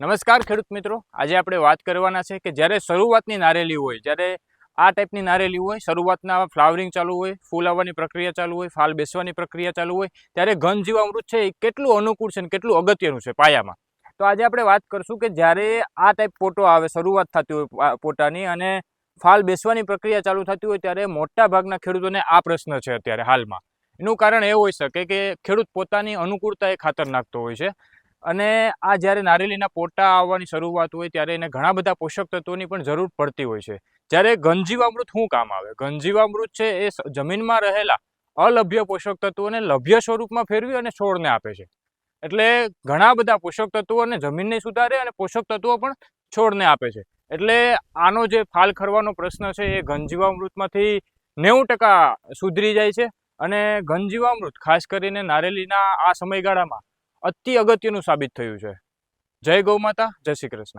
નમસ્કાર ખેડૂત મિત્રો. આજે આપણે વાત કરવાના છે કે જ્યારે શરૂઆતની નારેલી હોય, જ્યારે આ ટાઈપની નારેલી હોય, શરૂઆતના ફ્લાવરિંગ ચાલુ હોય, ફૂલ આવવાની પ્રક્રિયા ચાલુ હોય, ફાલ બેસવાની પ્રક્રિયા ચાલુ હોય, ત્યારે ઘન જીવામૃત છે એ કેટલું અનુકૂળ છે અને કેટલું અગત્યનું છે પાયામાં? તો આજે આપણે વાત કરશું કે જ્યારે આ ટાઈપ પોટો આવે, શરૂઆત થતી હોય પોટાની અને ફાલ બેસવાની પ્રક્રિયા ચાલુ થતી હોય ત્યારે મોટા ભાગના ખેડૂતોને આ પ્રશ્ન છે અત્યારે હાલમાં. એનું કારણ એ હોઈ શકે કે ખેડૂત પોતાની અનુકૂળતા એ ખાતર નાખતો હોય છે. અને આ જ્યારે નારેલીના પોટા આવવાની શરૂઆત હોય ત્યારે એને ઘણા બધા પોષક તત્વોની પણ જરૂર પડતી હોય છે. જ્યારે ગંજીવામૃત શું કામ આવે? ગંજીવામૃત છે એ જમીનમાં રહેલા અલભ્ય પોષક તત્વોને લભ્ય સ્વરૂપમાં ફેરવી અને છોડને આપે છે. એટલે ઘણા બધા પોષક તત્વોને જમીનને સુધારે અને પોષક તત્વો પણ છોડને આપે છે. એટલે આનો જે ફાલ ખરવાનો પ્રશ્ન છે એ ઘનજીવામૃતમાંથી નેવું ટકા સુધરી જાય છે. અને ઘનજીવામૃત, ખાસ કરીને નારેલીના આ સમયગાળામાં અતિ અગત્યનું સાબિત થયું છે. જય ગૌ માતા જય શ્રી કૃષ્ણ.